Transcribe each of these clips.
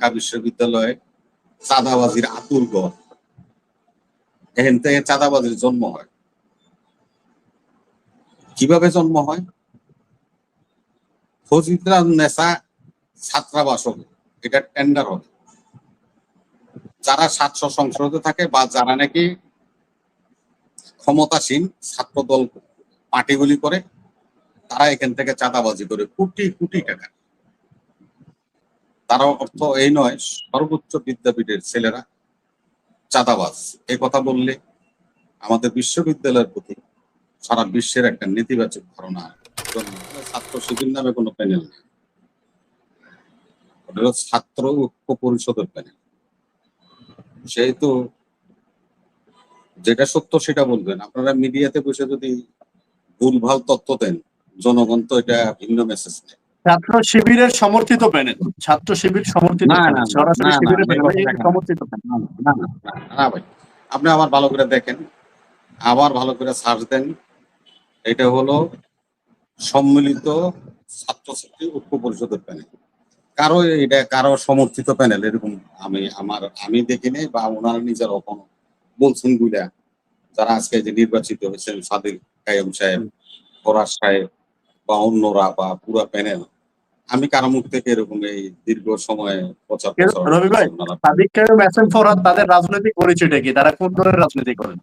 ঢাকা বিশ্ববিদ্যালয়ে চাঁদাবাজির আতুর গড়। এখান থেকে চাঁদাবাজির জন্ম হয়। কীভাবে জন্ম হয়? ফজিলরা নেশা ছাত্রাবাসক, এটা টেন্ডার হবে। যারা সাতশো সংসদে থাকে বা যারা নাকি ক্ষমতাসীন ছাত্র দল পার্টিগুলি করে, তারা এখান থেকে চাঁদাবাজি করে কোটি কোটি টাকা। তারা অর্থ এই নয়, সর্বোচ্চ বিদ্যাপীঠের ছেলেরা চাঁদাবাজ। এই কথা বললে আমাদের বিশ্ববিদ্যালয়ের প্রতি সারা বিশ্বের একটা নেতিবাচক ধারণা ছাত্র শিবির নামে কোনো প্যানেল নেই। ছাত্র ঐক্য পরিষদের প্যানেল। সেহেতু যেটা সত্য সেটা বলবেন। আপনারা মিডিয়াতে বসে যদি ভুলভাল তথ্য দেন, জনগণ তো এটা ভিন্ন মেসেজ নেয়। ছাত্র শিবিরের সমর্থিত প্যানেল ছাত্র শিবির সমর্থিত না, না, সরাসরি শিবিরের সমর্থিত না না ভাই আপনি আবার ভালো করে দেখেন আবার ভালো করে সার্চ দেন এটা হলো সম্মিলিত ছাত্রছাত্রী ঐক্য পরিষদের প্যানেল কারও এটা কারও সমর্থিত প্যানেল এরকম আমি আমার আমি দেখি দেখিনি বা ওনারা নিজের অপন বলছেনগুলা যারা আজকে যে নির্বাচিত হয়েছেন সাদিক কায়ম সাহেব ফরাজ সাহেব বা অন্যরা বা পুরা প্যানেল আমি কারও মুখ থেকে এরকম এই দীর্ঘ সময় প্রচার রবি ভাই? সাদিক কায়ুম এস এম ফরহাদ তাদের রাজনৈতিক পরিচয়টা কি? তারা কোন ধরনের রাজনীতি করেন?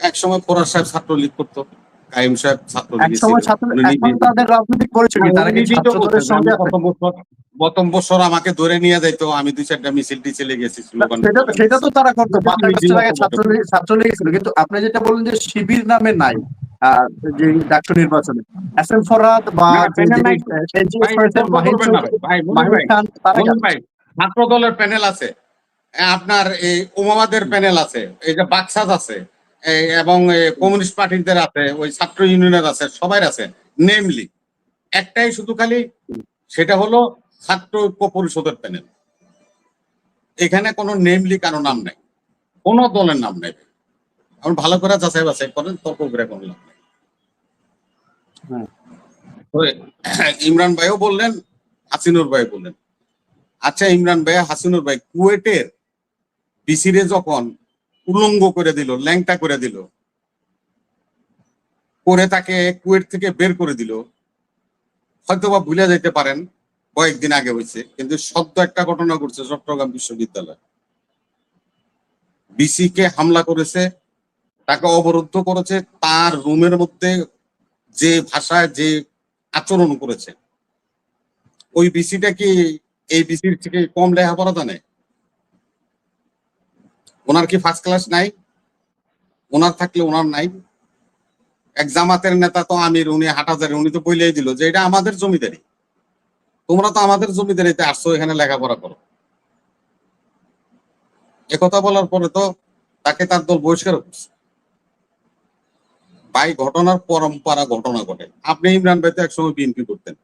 এক সময় ফরাজ সাহেব ছাত্রলীগ করতো কাইম সাহেব ছাত্র এখন তাদের রাজনৈতিক পরিচয় কি? তারা কি ছাত্রদের সঙ্গে প্রথম বছর আমাকে ধরে নিয়ে যাইতো আমি দুই চারটা মিছিল টিছিলে গেছি সেটা সেটা তো তারা করতো। ছাত্রলীগ ছাত্রলীগ ছিল। কিন্তু আপনি যেটা বললেন যে শিবির নামে নাই যে ডাক্তার নির্বাচনে। এস এম ফরহাদ বা ছাত্র দলের প্যানেল আছে। আপনার এই প্যানেল আছে এই যে আছে এবং কমিউনিস্ট পার্টিদের আছে ওই ছাত্র ইউনিয়নের আছে সবাই আছে নেমলি একটাই শুধু খালি সেটা হলো ছাত্র ঐক্য পরিষদের প্যানেল এখানে কোনো নেমলি কারও নাম নাই কোনো দলের নাম নাই। আপনি ভালো করে যাচাই বাছাই করেন তর্ক করে কোনো লাভ নেই। ইমরান ভাইও বললেন, হাসিনুর ভাই বললেন। আচ্ছা ইমরান ভাই হাসিনুর ভাই, কুয়েটের বিসিরে যখন উলঙ্গ করে দিল, ল্যাংটা করে দিল করে তাকে কুয়েট থেকে বের করে দিল হয়তো বা ভুলে যেতে পারেন, কয়েকদিন আগে হয়েছে, কিন্তু সদ্য একটা ঘটনা ঘটছে চট্টগ্রাম বিশ্ববিদ্যালয়। বিসি কে হামলা করেছে, তাকে অবরুদ্ধ করেছে, তার রুমের মধ্যে যে ভাষায় যে আচরণ করেছে। ওই বিসিটা কি এই বিসির থেকে কম লেখাপড়া জানে? ওনার কি ফার্স্ট ক্লাস নাই? ওনার থাকলে ওনার নাই। এক জামাতের নেতা তো আমির, উনি হাটাজারি উনি তো বইলেই দিল যে এটা আমাদের জমিদারি। তোমরা তো আমাদের জমিদারিতে আসছো, এখানে লেখাপড়া করো। একথা বলার পরে তো তাকে তার দল বহিষ্কার করছে। ভাই ঘটনার পরম্পরা ঘটনা ঘটে। আপনি ইমরান ভাই তো একসময় বিএনপি করতেন।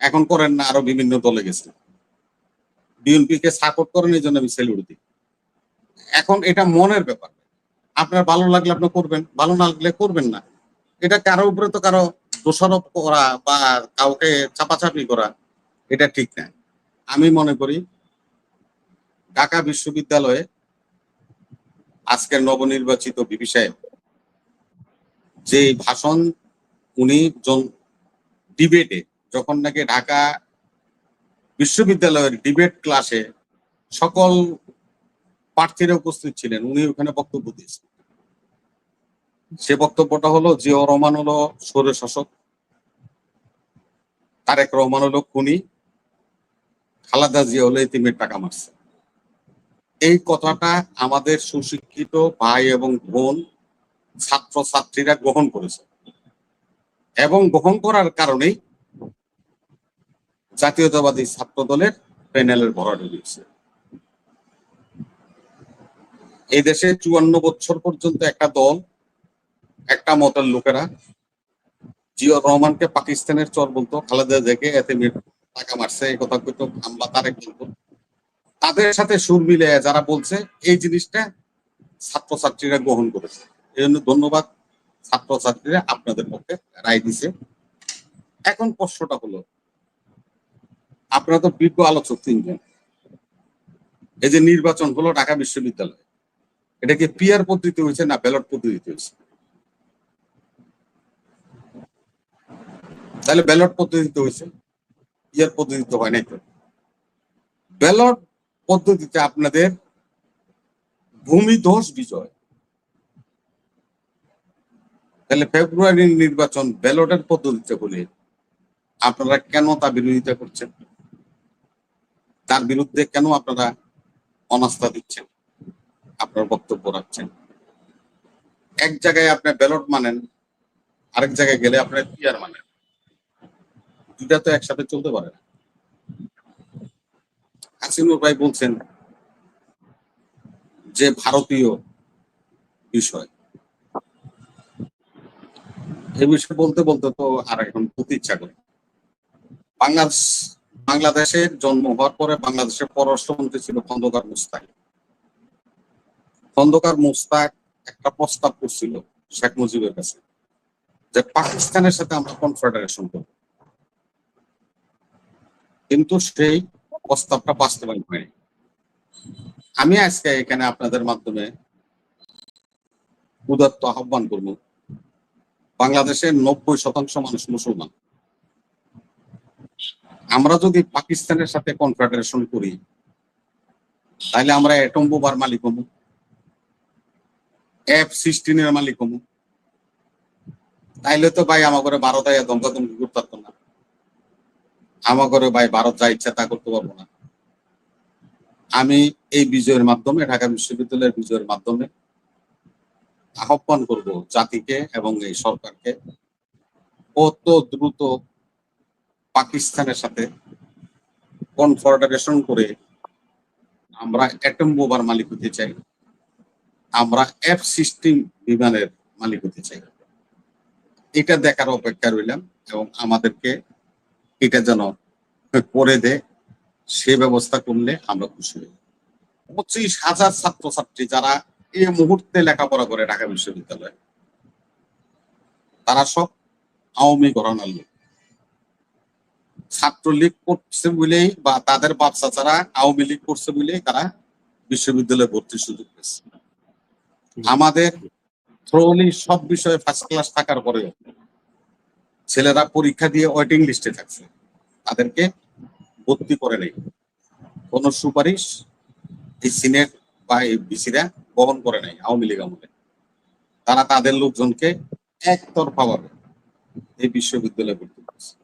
এখন করেন না, আরও বিভিন্ন দলে গেছেন বিএনপি কে সাপোর্ট করেন, এই জন্য আমি সেলুট দিই এখন এটা মনের ব্যাপার। আপনার ভালো লাগলে আপনি করবেন, ভালো না লাগলে করবেন না। এটা কারও উপরে তো কারও দোষারোপ করা বা কাউকে চাপাচাপি করা, এটা ঠিক না। আমি মনে করি, ঢাকা বিশ্ববিদ্যালয়ে আজকের নবনির্বাচিত বিপি সাহেব যে ভাষণ উনি ডিবেটে, যখন নাকি ঢাকা বিশ্ববিদ্যালয়ের ডিবেট ক্লাসে সকল প্রার্থীরা উপস্থিত ছিলেন, উনি ওখানে বক্তব্য দিয়েছেন। সে বক্তব্যটা হলো জিয়াউর রহমান হলো সৌর শাসক, তারেক রহমান হলো খুনি, খালাদা জিয়া হলো ইতিমের টাকা মারছে। এই কথাটা আমাদের সুশিক্ষিত ভাই এবং বোন ছাত্র ছাত্রীরা গ্রহণ করেছে। এবং গ্রহণ করার কারণেই জাতীয়তাবাদী ছাত্র দলের প্যানেলের ভরাট হয়েছে এই দেশে চুয়ান্ন বছর পর্যন্ত একটা দল, একটা মতের লোকেরা জিয়া রহমানকে পাকিস্তানের চর বলতো, খালেদা জেকে এতে টাকা মারছে, এই কথা কইতো আমরা তারেক বলতো। তাদের সাথে সুর মিলে যারা বলছে, এই জিনিসটা ছাত্রছাত্রীরা গ্রহণ করেছে। জন্য ধন্যবাদ ছাত্রছাত্রীরা আপনাদের পক্ষে রায় দিছে। এখন প্রশ্নটা হলো, আপনারা তো বিজ্ঞ আলোচক তিনজন। এই যে নির্বাচন হলো ঢাকা বিশ্ববিদ্যালয়, এটা কি পিয়ার পদ্ধতি হয়েছে না ব্যালট পদ্ধতিতে হয়েছে? তাহলে ব্যালট পদ্ধতিতে হয়েছে পিয়ার পদ্ধতিতে হয় নাই তো। ব্যালট পদ্ধতিতে আপনাদের ভূমি ভূমিধস বিজয়। তাহলে ফেব্রুয়ারির নির্বাচন ব্যালটের পদ্ধতিতে বলে আপনারা কেন তা বিরোধিতা করছেন? তার বিরুদ্ধে কেন আপনারা অনাস্থা দিচ্ছেন? আপনার বক্তব্য রাখছেন। এক জায়গায় আপনি ব্যালট মানেন, আরেক জায়গায় গেলে আপনার পিয়ার মানেন। দুটা তো একসাথে চলতে পারে না। হাসিনুর ভাই বলছেন যে ভারতীয় বিষয়। এই বিষয়ে বলতে বলতে তো আর এখন খুব ইচ্ছা করে। বাংলাদেশ, বাংলাদেশের জন্ম হওয়ার পরে বাংলাদেশের পররাষ্ট্রমন্ত্রী ছিল খন্দকার মুস্তাক। খন্দকার মুস্তাক একটা প্রস্তাব করছিল শেখ মুজিবের কাছে যে পাকিস্তানের সাথে আমরা কনফেডারেশন করব। কিন্তু সেই প্রস্তাবটা বাস্তবায়ন হয়নি। আমি আজকে এখানে আপনাদের মাধ্যমে উদাত্ত আহ্বান করব বাংলাদেশের নব্বই শতাংশ মানুষ মুসলমান। আমরা যদি পাকিস্তানের সাথে কনফেডারেশন করি, তাহলে আমরা অ্যাটম বোবার মালিক হব। এফ সিক্সটিনের মালিক হব। তাইলে তো ভাই ঘরে ভারত আয়া দমকাদমকি করতে পারতো না। ঘরে ভাই ভারত যা ইচ্ছা তা করতে পারব না। আমি এই বিজয়ের মাধ্যমে, ঢাকা বিশ্ববিদ্যালয়ের বিজয়ের মাধ্যমে আহ্বান করব জাতিকে এবং এই সরকারকে। অত দ্রুত পাকিস্তানের সাথে কনফেডারেশন করে আমরা অ্যাটম বোবার মালিক হতে চাই। আমরা এফ সিস্টেম বিমানের মালিক হতে চাই। এটা দেখার অপেক্ষা রইলাম এবং আমাদেরকে এটা যেন করে দে, সে ব্যবস্থা করলে আমরা খুশি হই। পঁচিশ হাজার ছাত্রছাত্রী যারা এই মুহূর্তে লেখাপড়া করে ঢাকা বিশ্ববিদ্যালয়ে। তারা সব আওয়ামী ঘরানার লোক। ছাত্রলীগ করছে বলেই বা তাদের বাচ্চা ছাড়া আওয়ামী লীগ করছে বলেই তারা বিশ্ববিদ্যালয়ে ভর্তির সুযোগ পেয়েছে। আমাদের থ্রোলি সব বিষয়ে ফার্স্ট ক্লাস থাকার পরেও ছেলেরা পরীক্ষা দিয়ে ওয়েটিং লিস্টে থাকছে। তাদেরকে ভর্তি করে নেই। কোন সুপারিশ এই সিনেট বিসিরা বহন করে নাই আওয়ামী লীগ আমলে। তারা তাদের লোকজনকে একতরফা ভাবে এই বিশ্ববিদ্যালয়ে ভর্তি করছে।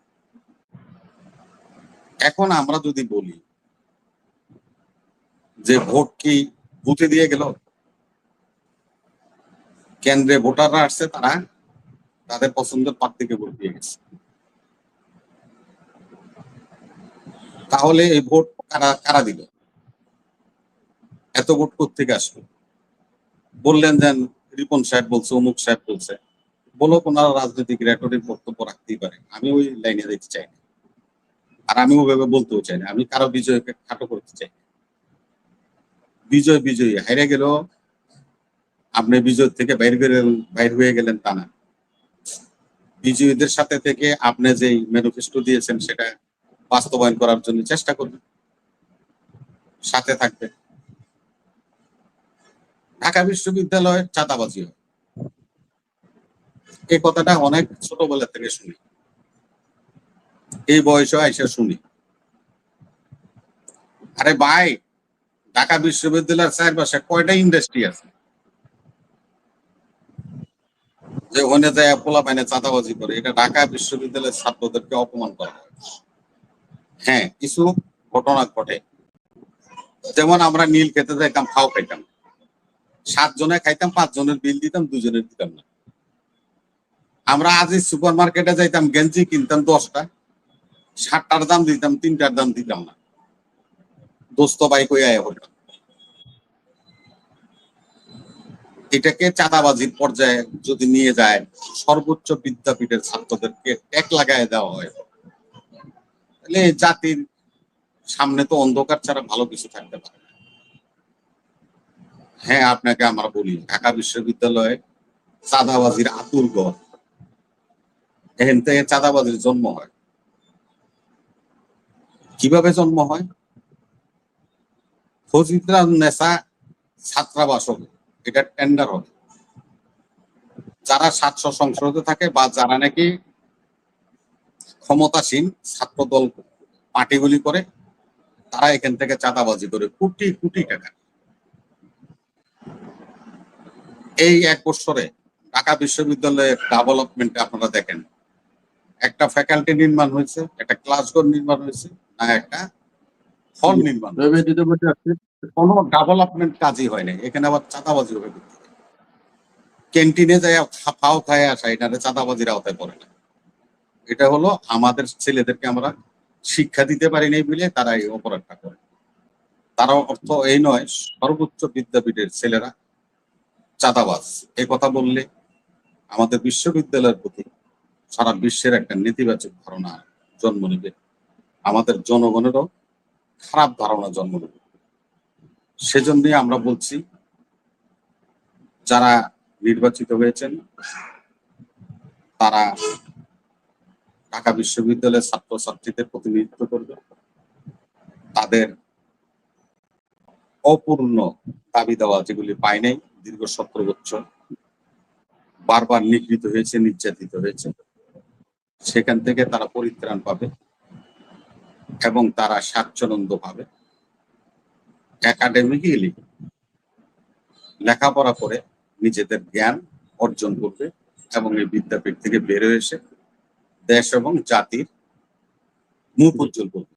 এখন আমরা যদি বলি যে ভোট কি বুথে দিয়ে গেল? কেন্দ্রে ভোটাররা আসছে, তারা তাদের পছন্দের প্রার্থীকে ভোট দিয়ে গেছে। তাহলে এই ভোট কারা কারা দিল? এত ভোট থেকে আসলো? বললেন যে, রিপন সাহেব বলছে, অমুক সাহেব বলছে। বলো ওনারা রাজনৈতিক রেকর্ডের বক্তব্য রাখতেই পারে। আমি ওই লাইনে দেখতে চাই না। আর আমি ওভাবে বলতেও চাই না। আমি কারও বিজয়কে খাটো করতে চাই বিজয় বিজয়ী। হাইরে গেল। আপনি বিজয় থেকে বাইর বাইর হয়ে গেলেন তা না। বিজয়ীদের সাথে থেকে আপনি যেই ম্যানিফেস্টো দিয়েছেন, সেটা বাস্তবায়ন করার জন্য চেষ্টা করবেন সাথে থাকবে ঢাকা বিশ্ববিদ্যালয় চাঁদাবাজি হয়। এই কথাটা অনেক ছোটবেলা থেকে শুনি। এই বয়সে আইসা শুনি। আরে ভাই, ঢাকা বিশ্ববিদ্যালয়ের চারপাশে কয়টা ইন্ডাস্ট্রি আছে? যে ওখানে যায় পোলা পাইনে চাঁদাবাজি করে, এটা ঢাকা বিশ্ববিদ্যালয়ের ছাত্রদেরকে অপমান করা হয়। হ্যাঁ কিছু ঘটনা ঘটে। যেমন আমরা নীল খেতে যাইতাম খাও খাইতাম। সাত জনে খাইতাম পাঁচ জনের বিল দিতাম, দুজনের দিতাম না। আমরা আজ সুপার মার্কেটে যাইতাম, গেঞ্জি কিনতাম দশটা, সাতটার দাম দিতাম, তিনটার দাম দিতাম না। দোস্ত বাইক হয়ে আয় এটাকে চাঁদাবাজির পর্যায়ে যদি নিয়ে যায়, সর্বোচ্চ বিদ্যাপীঠের ছাত্রদেরকে ট্যাক লাগায় দেওয়া হয়। তাহলে জাতির সামনে তো অন্ধকার ছাড়া ভালো কিছু থাকতে পারে। হ্যাঁ আপনাকে আমরা বলি, ঢাকা বিশ্ববিদ্যালয়ে চাঁদাবাজির আতুর গড়। এখান থেকে চাঁদাবাজির জন্ম হয়। কীভাবে জন্ম হয়? ফজিদরা নেশা ছাত্রাবাস হবে এটা টেন্ডার হবে। যারা ছাত্র সংসদে থাকে বা যারা নাকি ক্ষমতাসীন ছাত্র দল পার্টিগুলি করে, তারা এখান থেকে চাঁদাবাজি করে কোটি কোটি টাকা। এই এক বছরে ঢাকা বিশ্ববিদ্যালয়ের ডেভেলপমেন্ট আপনারা দেখেন। একটা ফ্যাকাল্টি নির্মাণ হয়েছে একটা ক্লাসঘর নির্মাণ হয়েছে না একটা হল নির্মাণ কোনো ডেভেলপমেন্ট কাজই হয় নাই। এখানে আবার চাঁদাবাজি হবে। ক্যান্টিনে যায় ফাও খায় আসা এটা চাঁদাবাজির আওতায় পড়ে না। এটা হলো আমাদের ছেলেদেরকে আমরা শিক্ষা দিতে পারি নাই বলে তারা এই অপরাধটা করে। তারা অর্থ এই নয় সর্বোচ্চ বিদ্যাপীঠের ছেলেরা চাঁদাবাজ। এই কথা বললে আমাদের বিশ্ববিদ্যালয়ের প্রতি সারা বিশ্বের একটা নেতিবাচক ধারণা জন্ম নেবে। আমাদের জনগণেরও খারাপ ধারণা জন্ম নেবে। সেজন্যই আমরা বলছি, যারা নির্বাচিত হয়েছেন, তারা ঢাকা বিশ্ববিদ্যালয়ের ছাত্রছাত্রীদের প্রতিনিধিত্ব করবে। তাদের অপূর্ণ দাবি দেওয়া যেগুলি পায় নাই দীর্ঘ সতেরো বছর বারবার নিগৃহীত হয়েছে, নির্যাতিত হয়েছে। সেখান থেকে তারা পরিত্রাণ পাবে এবং তারা স্বাচ্ছন্দ্য পাবে। একাডেমিক্যালি লেখাপড়া করে নিজেদের জ্ঞান অর্জন করবে এবং এই বিদ্যাপীঠ থেকে বেরো এসে দেশ এবং জাতির মুখ উজ্জ্বল করবে।